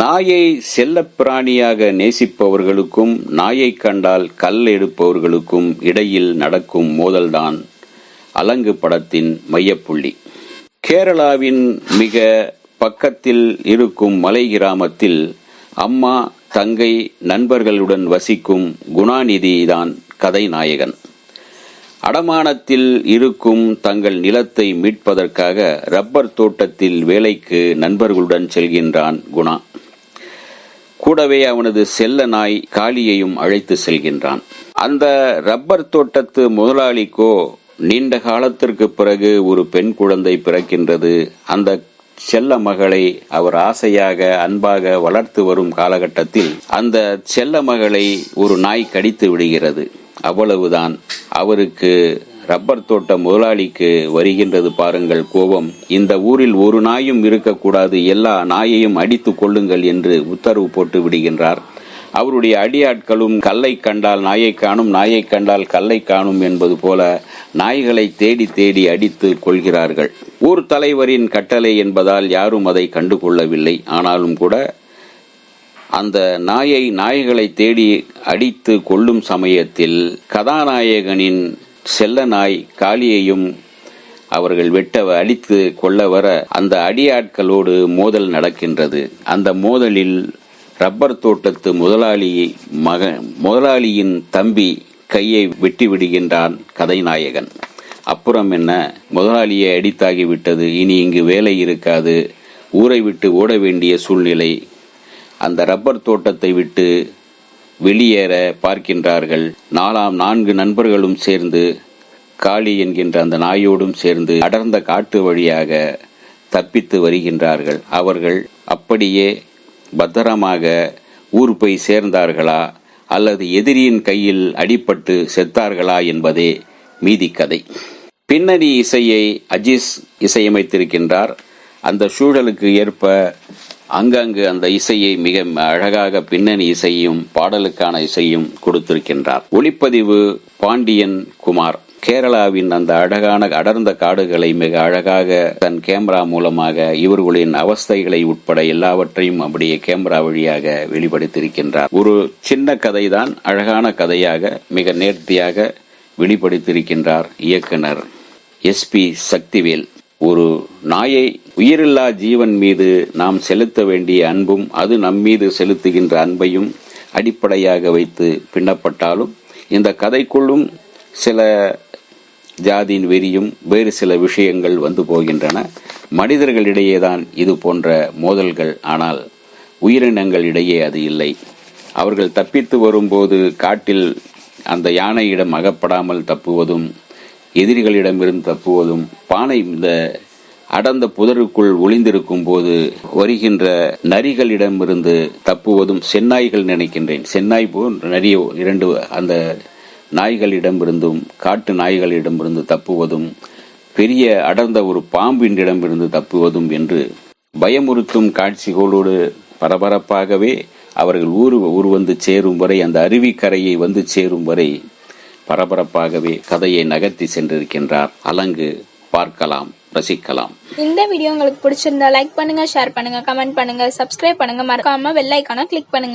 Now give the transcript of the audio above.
நாயை செல்லப்பிராணியாக நேசிப்பவர்களுக்கும் நாயை கண்டால் கல் எடுப்பவர்களுக்கும் இடையில் நடக்கும் மோதல்தான் அலங்கு படத்தின் மையப்புள்ளி. கேரளாவின் மிக பக்கத்தில் இருக்கும் மலை கிராமத்தில் அம்மா தங்கை நண்பர்களுடன் வசிக்கும் குணாநிதி தான் கதை நாயகன். அடமானத்தில் இருக்கும் தங்கள் நிலத்தை மீட்பதற்காக ரப்பர் தோட்டத்தில் வேலைக்கு நண்பர்களுடன் செல்கின்றான் குணா. கூடவே அவனது செல்ல நாய் காளியையும் அழைத்து செல்கின்றான். அந்த ரப்பர் தோட்டத்து முதலாளிக்கோ நீண்ட காலத்திற்கு பிறகு ஒரு பெண் குழந்தை பிறக்கின்றது. அந்த செல்ல மகளை அவர் ஆசையாக அன்பாக வளர்த்து வரும் காலகட்டத்தில் அந்த செல்ல மகளை ஒரு நாய் கடித்து விடுகிறது. அவ்வளவுதான். அவருக்கு ரப்பர் தோட்ட முதலாளிக்கு வருகின்றது பாருங்கள் கோபம். இந்த ஊரில் ஒரு நாயும் இருக்கக்கூடாது எல்லா நாயையும் அடித்து கொள்ளுங்கள் என்று உத்தரவு போட்டு விடுகின்றார். அவருடைய அடியாட்களும் கல்லை கண்டால் நாயை காணும் நாயை கண்டால் கல்லை காணும் என்பது போல நாய்களை தேடி தேடி அடித்து கொள்கிறார்கள். ஊர் தலைவரின் கட்டளை என்பதால் யாரும் அதை கண்டுகொள்ளவில்லை. ஆனாலும் கூட அந்த நாயை நாய்களை தேடி அடித்து கொள்ளும் சமயத்தில் கதாநாயகனின் செல்ல நாய் காளியையும் அவர்கள் வெட்ட அடித்து கொள்ள வர அந்த அடியாட்களோடு மோதல் நடக்கின்றது. அந்த மோதலில் ரப்பர் தோட்டத்து முதலாளி மக முதலாளியின் தம்பி கையை வெட்டி விடுகின்றான் கதைநாயகன். அப்புறம் என்ன? முதலாளியை அடித்தாகி விட்டது. இனி இங்கு வேலை இருக்காது. ஊரை விட்டு ஓட வேண்டிய சூழ்நிலை. அந்த ரப்பர் தோட்டத்தை விட்டு வெளியேற பார்க்கின்றார்கள். நாலாம் நான்கு நண்பர்களும் சேர்ந்து காளி என்கின்ற அந்த நாயோடும் சேர்ந்து அடர்ந்த காட்டு வழியாக தப்பித்து வருகின்றார்கள். அவர்கள் அப்படியே பத்திரமாக ஊர் போய் சேர்ந்தார்களா அல்லது எதிரியின் கையில் அடிபட்டு செத்தார்களா என்பதே மீதி கதை. பின்னணி இசையை அஜீஸ் இசையமைத்திருக்கின்றார். அந்த சூழலுக்கு ஏற்ப அங்கங்கு அந்த இசையை மிக அழகாக பின்னணி இசையும் பாடலுக்கான இசையும் கொடுத்திருக்கின்றார். ஒளிப்பதிவு பாண்டியன் குமார். கேரளாவின் அந்த அழகான அடர்ந்த காடுகளை மிக அழகாக தன் கேமரா மூலமாக இவர்களின் அவஸ்தைகளை உட்பட எல்லாவற்றையும் அப்படியே கேமரா வழியாக வெளிப்படுத்தியிருக்கின்றார். ஒரு சின்ன கதைதான் அழகான கதையாக மிக நேர்த்தியாக வெளிப்படுத்தியிருக்கின்றார் இயக்குனர் எஸ்பி சக்திவேல். ஒரு நாயை உயிரில்லா ஜீவன் மீது நாம் செலுத்த வேண்டிய அன்பும் அது நம் மீது செலுத்துகின்ற அன்பையும் அடிப்படையாக வைத்து பின்னப்பட்டாலும் இந்த கதைக்குள்ளும் சில ஜாதியின் வெறியும் வேறு சில விஷயங்கள் வந்து போகின்றன. மனிதர்களிடையே தான் இது போன்ற மோதல்கள் ஆனால் உயிரினங்களிடையே அது இல்லை. அவர்கள் தப்பித்து வரும்போது காட்டில் அந்த யானையிடம் அகப்படாமல் தப்புவதும் எதிரிகளிடமிருந்து தப்புவதும் பானை இந்த அடர்ந்த புதருக்குள் ஒளிந்திருக்கும் போது வருகின்ற நரிகளிடமிருந்து தப்புவதும் செந்நாய்கள் நினைக்கின்றேன். செந்நாய் போல் நரியோ இரண்டு அந்த நாய்களிடமிருந்தும் காட்டு நாய்களிடமிருந்து தப்புவதும் பெரிய அடர்ந்த ஒரு பாம்பினிடமிருந்து தப்புவதும் என்று பயமுறுத்தும் காட்சிகளோடு பரபரப்பாகவே அவர்கள் ஊர் ஊர் வந்து சேரும் வரை அந்த அருவிக்கரையை வந்து சேரும் வரை பரபரப்பாகவே கதையை நகர்த்தி சென்றிருக்கின்றார். அலங்கு பார்க்கலாம் ரசிக்கலாம். இந்த வீடியோ உங்களுக்கு பிடிச்சிருந்தா லைக் பண்ணுங்க ஷேர் பண்ணுங்க கமெண்ட் பண்ணுங்க சப்ஸ்கிரைப் பண்ணுங்க. மறக்காம வெள்ளைக்கான கிளிக் பண்ணுங்க.